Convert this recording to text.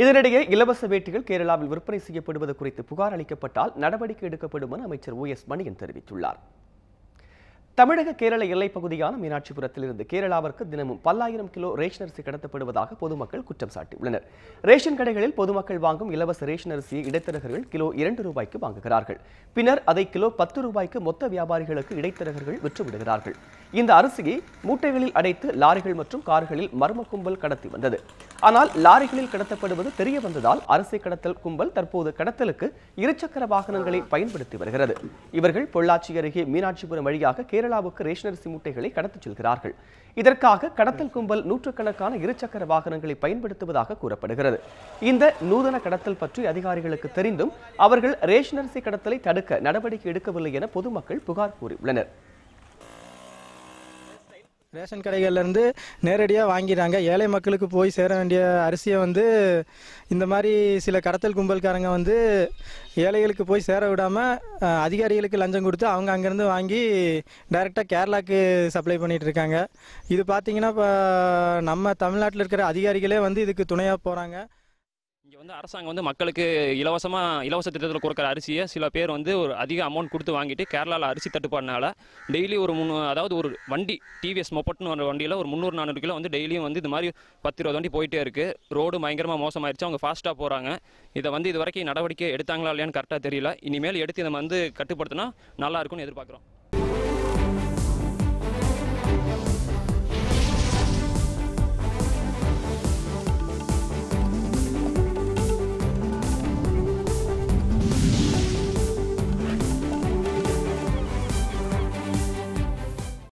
இதனிடையே இலவச வேட்டிகள் கேரளாவில் விற்பனை செய்யப்படுவது குறித்து புகார் அளிக்கப்பட்டால் நடவடிக்கை எடுக்கப்படும் என அமைச்சர் ஓ எஸ் மணியன் தெரிவித்துள்ளார். தமிழக கேரள எல்லைப்பகுதியான பகுதியான கேரளாவிற்கு தினமும் பல்லாயிரம் கிலோ ரேஷன் அரிசி கடத்தப்படுவதாக பொதுமக்கள் குற்றம் சாட்டியுள்ளனர். ரேஷன் கடைகளில் பொதுமக்கள் வாங்கும் இலவச ரேஷன் அரிசியை இடைத்தரகர்கள் கிலோ இரண்டு ரூபாய்க்கு வாங்குகிறார்கள். பின்னர் அதை கிலோ பத்து ரூபாய்க்கு மொத்த வியாபாரிகளுக்கு இடைத்தரகர்கள் விற்று விடுகிறார்கள். இந்த அரிசியை மூட்டைகளில் அடைத்து லாரிகள் மற்றும் கார்களில் மர்ம கும்பல் கடத்தி வந்தது. ஆனால் லாரிகளில் கடத்தப்படுவது தெரிய வந்ததால் அரிசி கடத்தல் கும்பல் தற்போது கடத்தலுக்கு இருசக்கர வாகனங்களை பயன்படுத்தி வருகிறது. இவர்கள் பொள்ளாச்சி அருகே மீனாட்சிபுரம் வழியாக கேரளாவுக்கு ரேஷன் அரிசி மூட்டைகளை கடத்திச் செல்கிறார்கள். இதற்காக கடத்தல் கும்பல் நூற்றுக்கணக்கான இருசக்கர வாகனங்களை பயன்படுத்துவதாக கூறப்படுகிறது. இந்த நூதன கடத்தல் பற்றி அதிகாரிகளுக்கு தெரிந்தும் அவர்கள் ரேஷன் அரிசி கடத்தலை தடுக்க நடவடிக்கை எடுக்கவில்லை என பொதுமக்கள் புகார் கூறியுள்ளனர். ரேஷன் கடைகள்லேருந்து நேரடியாக வாங்கிடுறாங்க. ஏழை மக்களுக்கு போய் சேர வேண்டிய அரிசியை வந்து இந்த மாதிரி சில கடத்தல் கும்பல்காரங்க வந்து ஏழைகளுக்கு போய் சேர விடாமல் அதிகாரிகளுக்கு லஞ்சம் கொடுத்து அவங்க அங்கேருந்து வாங்கி டைரெக்டாக கேரளாவுக்கு சப்ளை பண்ணிகிட்டு இருக்காங்க. இது பார்த்திங்கன்னா இப்போ நம்ம தமிழ்நாட்டில் இருக்கிற அதிகாரிகளே வந்து இதுக்கு துணையாக போகிறாங்க இங்கே வந்து அரசாங்கம் வந்து மக்களுக்கு இலவசமாக இலவச திட்டத்தில் கொடுக்குற அரிசியை சில பேர் வந்து ஒரு அதிக அமௌண்ட் கொடுத்து வாங்கிட்டு கேரளாவில் அரிசி தட்டுப்பாடுனால டெய்லி ஒரு முந்நூ அதாவது ஒரு வண்டி டிவிஎஸ் மொப்பட்னு வர வண்டியில் ஒரு முந்நூறு நானூறு கிலோ வந்து டெய்லியும் வந்து இது மாதிரி பத்து இருபது வண்டி போயிட்டே இருக்குது ரோடு பயங்கரமாக மோசமாயிருச்சு. அவங்க ஃபாஸ்ட்டாக போகிறாங்க இதை வந்து இது வரைக்கும் நடவடிக்கை எடுத்தாங்களா இல்லையான்னு கரெக்டாக தெரியல. இனிமேல் எடுத்து இதை வந்து கட்டுப்படுத்தினா நல்லா இருக்கும்னு எதிர்பார்க்குறோம்.